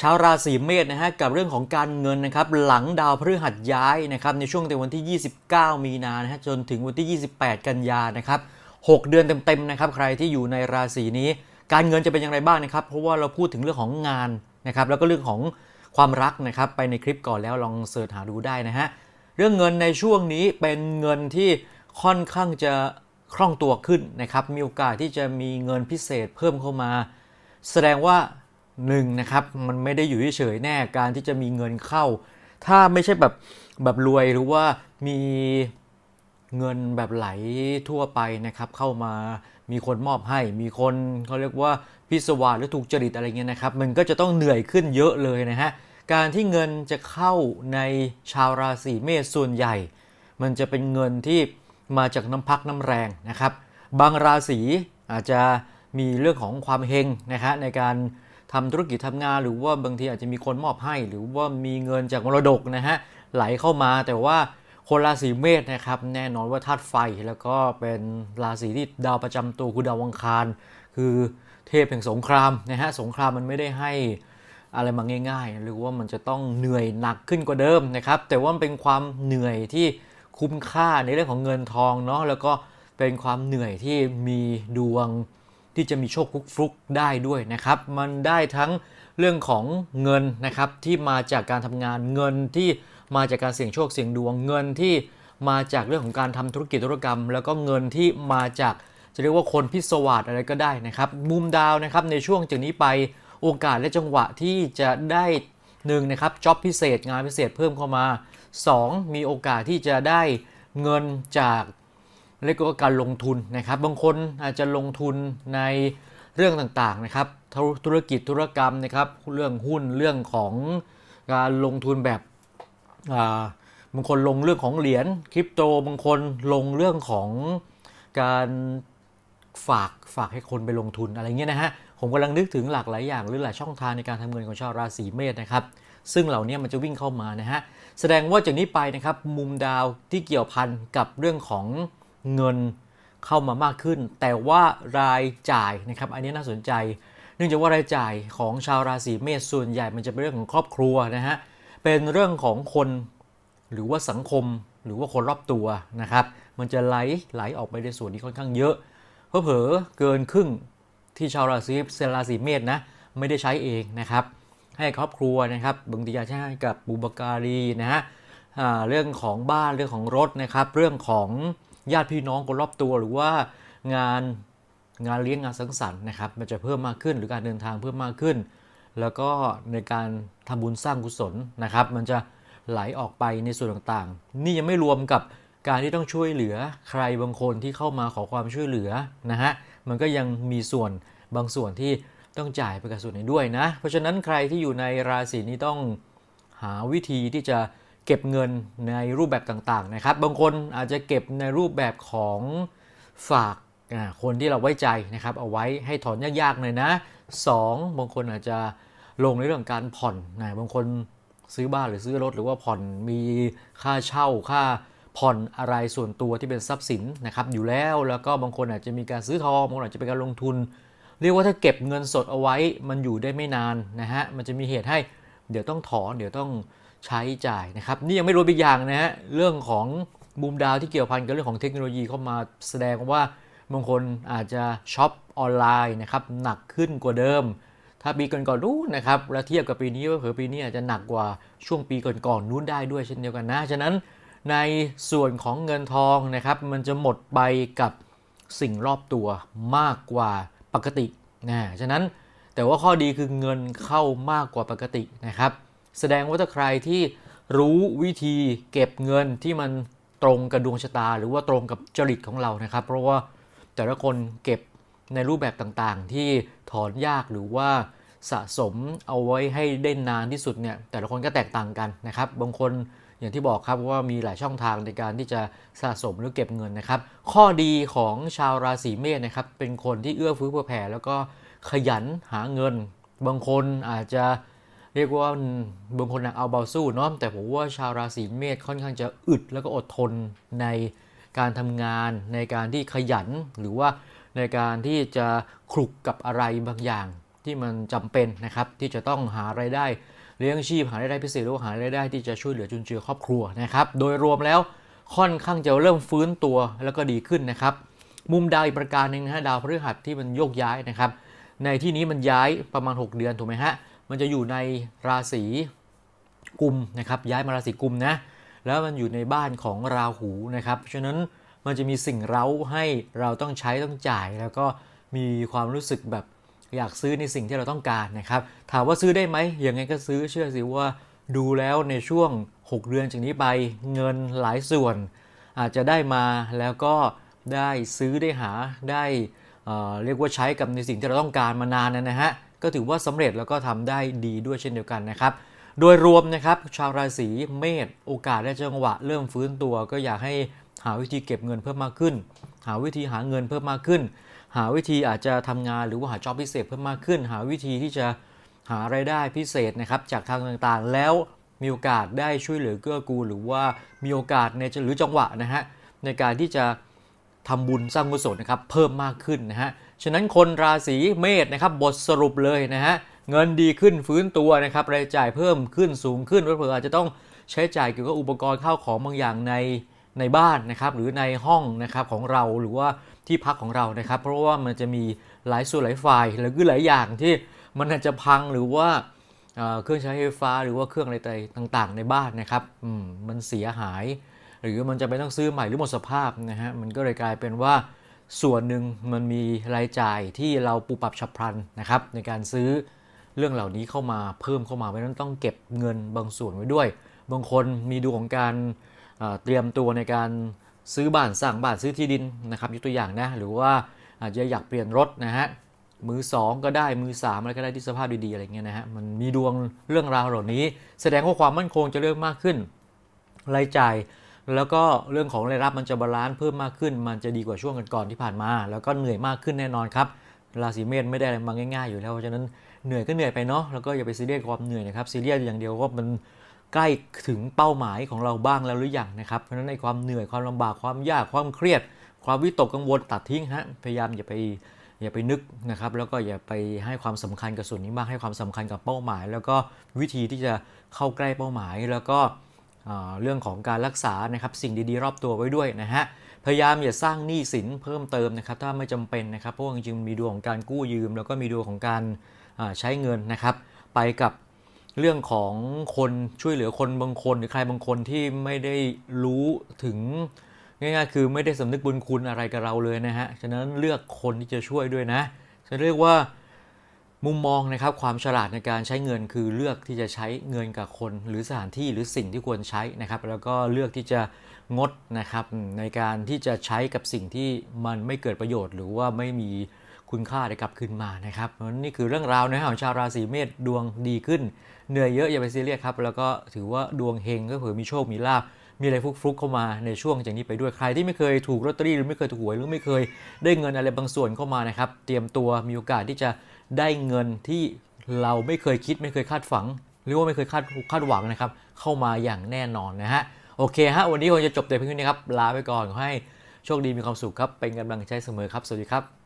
ชาวราศีเมษนะฮะกับเรื่องของการเงินนะครับหลังดาวพฤหัสย้ายนะครับในช่วงแต่วันที่ 29 มีนานะฮะจนถึงวันที่ 28 กันยานะครับ6เดือนเต็มๆนะครับใครที่อยู่ในราศีนี้ การเงินจะเป็นอย่างไรบ้างนะครับ เพราะว่าเราพูดถึงเรื่องของงานนะครับแล้วก็เรื่องของความรักนะครับไปในคลิปก่อนแล้วลองเสิร์ชหาดูได้นะฮะเรื่องเงินในช่วงนี้เป็นเงินที่ค่อนข้างจะคล่องตัวขึ้นนะครับมีโอกาสที่จะมีเงินพิเศษเพิ่มเข้ามา แสดงว่า หนึ่งนะครับมันไม่ได้อยู่เฉยแน่การที่จะมีเงินเข้า ถ้าไม่ใช่แบบแบบรวยหรือว่ามีเงินแบบไหลทั่วไปนะครับ เข้ามามีคนมอบให้ มีคนเขาเรียกว่าพิศวาสหรือถูกจริตอะไรเงี้ยนะครับ มันก็จะต้องเหนื่อยขึ้นเยอะเลยนะฮะการที่เงินจะเข้าในชาวราศีเมษส่วนใหญ่ มันจะเป็นเงินที่มาจากน้ำพักน้ำแรงนะครับ บางราศีอาจจะมีเรื่องของความเฮงนะฮะในการ ทำธุรกิจทำงาน หรือว่าบางทีอาจจะมีคนมอบให้ หรือว่ามีเงินจากมรดกนะฮะไหลเข้ามาแต่ว่าคนราศีเมษนะครับแน่นอนว่าธาตุไฟแล้วก็เป็นราศีที่ดาวประจำตัวคือดาวอังคาร คือเทพแห่งสงครามนะฮะสงครามมันไม่ได้ให้อะไรมาง่าย ๆ หรือว่ามันจะต้องเหนื่อยหนักขึ้นกว่าเดิมนะครับแต่ว่ามันเป็นความเหนื่อยที่คุ้มค่าในเรื่องของเงินทองเนาะแล้วก็เป็นความเหนื่อยที่มีดวง ที่จะมีโชคฟุกฟลุกได้ด้วยนะครับ มันได้ทั้งเรื่องของเงินนะครับที่มาจากการทำงานเงินที่มาจากการเสี่ยงโชคเสี่ยงดวงเงินที่มาจากเรื่องของการทำธุรกิจธุรกรรม แล้วก็เงินที่มาจากจะเรียกว่าคนพิศวาสอะไรก็ได้นะครับ มุมดาวนะครับในช่วงจากนี้ไปโอกาสและจังหวะที่จะได้หนึ่งนะครับจ็อบพิเศษงานพิเศษเพิ่มเข้ามา 2. มีโอกาสที่จะได้เงินจาก เรียกว่าการลงทุนนะครับ บางคนอาจจะลงทุนในเรื่องต่างๆนะครับ ธุรกิจธุรกรรมนะครับ เรื่องหุ้นเรื่องของการลงทุนแบบบางคนลงเรื่องของเหรียญคริปโตบางคนลงเรื่องของการฝากฝากให้คนไปลงทุนอะไรเงี้ยนะฮะผมกำลังนึกถึงหลากหลายอย่างหรือหลายช่องทางในการทำเงินของชาวราศีเมษนะครับ ซึ่งเหล่านี้มันจะวิ่งเข้ามานะฮะแสดงว่าจากนี้ไปนะครับมุมดาวที่เกี่ยวพันกับเรื่องของ เงินเข้ามามากขึ้น แต่ว่ารายจ่ายนะครับ อันนี้น่าสนใจ เนื่องจากว่ารายจ่ายของชาวราศีเมษส่วนใหญ่มันจะเป็นเรื่องของครอบครัวนะฮะเป็นเรื่องของคนหรือว่าสังคมหรือว่าคนรอบตัวนะครับ มันจะไหลไหลออกไปในส่วนนี้ค่อนข้างเยอะเผลอเกินครึ่งที่ชาวราศีเซราศีเมษนะไม่ได้ใช้เองนะครับ ให้ครอบครัวนะครับบางทีอาจจะให้กับบุบการีนะฮะเรื่องของบ้านเรื่องของรถนะครับ เรื่องของ ญาติพี่น้องคนรอบตัวหรือว่างานงานเลี้ยงงานสังสรรค์นะครับมันจะเพิ่มมากขึ้นหรือการเดินทางเพิ่มมากขึ้น แล้วก็ในการทำบุญสร้างกุศลนะครับ มันจะไหลออกไปในส่วนต่างๆ นี่ยังไม่รวมกับการที่ต้องช่วยเหลือใครบางคนที่เข้ามาขอความช่วยเหลือนะฮะมันก็ยังมีส่วนบางส่วนที่ต้องจ่ายไปกับส่วนนี้ด้วยนะ เพราะฉะนั้นใครที่อยู่ในราศีนี้ต้องหาวิธีที่จะ เก็บเงินในรูปแบบต่างๆนะครับ บางคนอาจจะเก็บในรูปแบบของฝากคนที่เราไว้ใจนะครับ เอาไว้ให้ถอนยากๆเลยนะ 2. บางคนอาจจะลงในเรื่องการผ่อนนะบางคนซื้อบ้านหรือซื้อรถหรือว่าผ่อนมีค่าเช่าค่าผ่อนอะไรส่วนตัวที่เป็นทรัพย์สินนะครับอยู่แล้วแล้วก็บางคนอาจจะมีการซื้อทองบางคนอาจจะเป็นการลงทุน เรียกว่าถ้าเก็บเงินสดเอาไว้มันอยู่ได้ไม่นานนะฮะมันจะมีเหตุให้เดี๋ยวต้องถอนเดี๋ยวต้อง ใช้จ่ายนะครับ นี่ยังไม่รวมอีกอย่างนะฮะเรื่องของมุมดาวที่เกี่ยวพันกับเรื่องของเทคโนโลยีเข้ามาแสดงว่าบางคนอาจจะช็อปออนไลน์นะครับหนักขึ้นกว่าเดิม ถ้าปีก่อนๆนู้นนะครับแล้วเทียบกับปีนี้ว่าเผื่อปีนี้อาจจะหนักกว่าช่วงปีก่อนๆนู้นได้ด้วยเช่นเดียวกันนะฉะนั้นในส่วนของเงินทองนะครับ มันจะหมดไปกับสิ่งรอบตัวมากกว่าปกตินะฉะนั้นแต่ว่าข้อดีคือเงินเข้ามากกว่าปกตินะครับ แสดงว่าถ้าใครที่รู้วิธีเก็บเงินที่มันตรงกับดวงชะตา หรือว่าตรงกับจริตของเรานะครับ เพราะว่าแต่ละคนเก็บในรูปแบบต่างๆ ที่ถอนยากหรือว่าสะสมเอาไว้ให้ได้นานที่สุดเนี่ยแต่ละคนก็แตกต่างกันนะครับ บางคนอย่างที่บอกครับว่ามีหลายช่องทางในการที่จะสะสมหรือเก็บเงินนะครับ ข้อดีของชาวราศีเมษนะครับเป็นคนที่เอื้อเฟื้อเผื่อแผ่แล้วก็ขยันหาเงิน บางคนอาจจะ เรียกว่าบางคนหนักเอาเบาสู้เนาะแต่ผมว่าชาวราศีเมษค่อนข้างจะอึดแล้วก็อดทนในการทำงาน ในการที่ขยันหรือว่าในการที่จะคลุกกับอะไรบางอย่างที่มันจำเป็นนะครับ ที่จะต้องหารายได้เลี้ยงชีพหารายได้พิเศษหรือว่าหารายได้ที่จะช่วยเหลือจุนเจือครอบครัวนะครับ โดยรวมแล้วค่อนข้างจะเริ่มฟื้นตัวแล้วก็ดีขึ้นนะครับ มุมดาวอีกประการหนึ่งนะฮะดาวพฤหัสที่มันโยกย้ายนะครับ ในที่นี้มันย้ายประมาณ 6 เดือนถูกไหมฮะ มันจะอยู่ในราศีกุมนะครับย้ายมาราศีกุมนะแล้วมันอยู่ในบ้านของราหูนะครับฉะนั้นมันจะมีสิ่งเร้าให้เราต้องใช้ต้องจ่าย แล้วก็มีความรู้สึกแบบอยากซื้อในสิ่งที่เราต้องการนะครับถามว่าซื้อได้ไหมยังไงก็ซื้อเชื่อสิว่าดูแล้วในช่วง 6 เดือนจากนี้ไปเงินหลายส่วน อาจจะได้มาแล้วก็ได้ซื้อได้หาได้เเรียกว่าใช้กับในสิ่งที่เราต้องการมานานนะฮะ ก็ถือว่าสำเร็จแล้วก็ทำได้ดีด้วยเช่นเดียวกันนะครับ โดยรวมนะครับชาวราศีเมษโอกาสและจังหวะเริ่มฟื้นตัว ก็อยากให้หาวิธีเก็บเงินเพิ่มมากขึ้น หาวิธีหาเงินเพิ่มมากขึ้น หาวิธีอาจจะทำงานหรือว่าหาจอบพิเศษเพิ่มมากขึ้น หาวิธีที่จะหารายได้พิเศษนะครับจากทางต่างๆ แล้วมีโอกาสได้ช่วยเหลือเกื้อกูลหรือว่ามีโอกาสในหรือจังหวะนะฮะในการที่จะ ทำบุญสร้างกุศลนะครับเพิ่มมากขึ้นนะฮะฉะนั้นคนราศีเมษนะครับบทสรุปเลยนะฮะเงินดีขึ้นฟื้นตัวนะครับรายจ่ายเพิ่มขึ้นสูงขึ้นเผื่ออาจจะต้องใช้จ่ายเกี่ยวกับอุปกรณ์ข้าวของบางอย่างในในบ้านนะครับหรือในห้องนะครับของเราหรือว่าที่พักของเรานะครับ เพราะว่ามันจะมีหลายส่วนหลายฝ่ายหรือหลายอย่างที่มันอาจจะพังหรือว่าเครื่องใช้ไฟฟ้าหรือว่าเครื่องอะไรต่างๆ ในบ้านนะครับมมันเสียหาย หรือมันจะไปต้องซื้อใหม่หรือหมดสภาพนะฮะมันก็เลยกลายเป็นว่าส่วนหนึ่งมันมีรายจ่ายที่เราปูปรับฉับพลันนะครับในการซื้อเรื่องเหล่านี้เข้ามาเพิ่มเข้ามาเพราะนั้นต้องเก็บเงินบางส่วนไว้ด้วย บางคนมีดูของการเอ่อเตรียมตัวในการซื้อบ้านสร้างบ้านซื้อที่ดินนะครับยกตัวอย่างนะหรือว่าอาจจะอยากเปลี่ยนรถนะฮะมือ 2 ก็ได้มือ3อะไรก็ได้ที่สภาพดีๆอะไรเงี้ยนะฮะมันมีดวงเรื่องราวเหล่านี้ แสดงว่าความมั่นคงจะเริ่มมากขึ้น รายจ่าย แล้วก็เรื่องของรายรับมันจะบาลานซ์เพิ่มมากขึ้น มันจะดีกว่าช่วงก่อนๆที่ผ่านมา แล้วก็เหนื่อยมากขึ้นแน่นอนครับราศีเมษไม่ได้อะไรมาง่ายๆอยู่แล้วเพราะฉะนั้นเหนื่อยก็เหนื่อยไปเนาะแล้วก็อย่าไปซีเรียสความเหนื่อยนะครับซีเรียสอย่างเดียวว่ามันใกล้ถึงเป้าหมายของเราบ้างแล้วหรือยังนะครับเพราะฉะนั้นในความเหนื่อยความลำบากความยากความเครียด ความวิตกกังวลตัดทิ้งฮะพยายามอย่าไปอย่าไปนึกนะครับแล้วก็อย่าไปให้ความสำคัญกับส่วนนี้มากให้ความสำคัญกับเป้าหมาย แล้วก็วิธีที่จะเข้าใกล้เป้าหมายแล้วก็ เรื่องของการรักษานะครับสิ่งดีๆ รอบตัวไว้ด้วยนะฮะพยายามอย่าสร้างหนี้สินเพิ่มเติมนะครับถ้าไม่จำเป็นนะครับเพราะจริงๆมีดวงของการกู้ยืม แล้วก็มีดวงของการใช้เงินนะครับ ไปกับเรื่องของคนช่วยเหลือคนบางคน หรือใครบางคนที่ไม่ได้รู้ถึงง่ายๆคือไม่ได้สำนึกบุญคุณอะไรกับเราเลยนะฮะฉะนั้นเลือกคนที่จะช่วยด้วยนะจะเรียกว่า มุมมองนะครับความฉลาดในการใช้เงินคือเลือกที่จะใช้เงินกับคน หรือสถานที่หรือสิ่งที่ควรใช้นะครับ แล้วก็เลือกที่จะงดนะครับในการที่จะใช้กับสิ่งที่มันไม่เกิดประโยชน์ หรือว่าไม่มีคุณค่าได้กลับคืนมานะครับนี่คือเรื่องราวนะฮะของชาวราศีเมษดวงดีขึ้น เหนื่อยเยอะอย่าไปซีเรียสครับแล้วก็ถือว่าดวงเฮงก็เผื่อมีโชคมีลาบ มีอะไรฟลุกๆเข้ามาในช่วงจากนี้ไปด้วยใครที่ไม่เคยถูกลอตเตอรี่หรือไม่เคยถูกหวยหรือไม่เคย ได้เงินอะไรบางส่วนเข้ามานะครับ เตรียมตัวมีโอกาสที่จะได้เงินที่เราไม่เคยคิดไม่เคยคาดฝัง หรือว่าไม่เคยคาดคาดหวังนะครับ เข้ามาอย่างแน่นอนนะฮะโอเคฮะวันนี้คงจะจบแต่เพียงเท่านี้ครับลาไปก่อนขอให้โชคดีมีความสุขครับเป็นกำลังใจเสมอครับสวัสดีครับ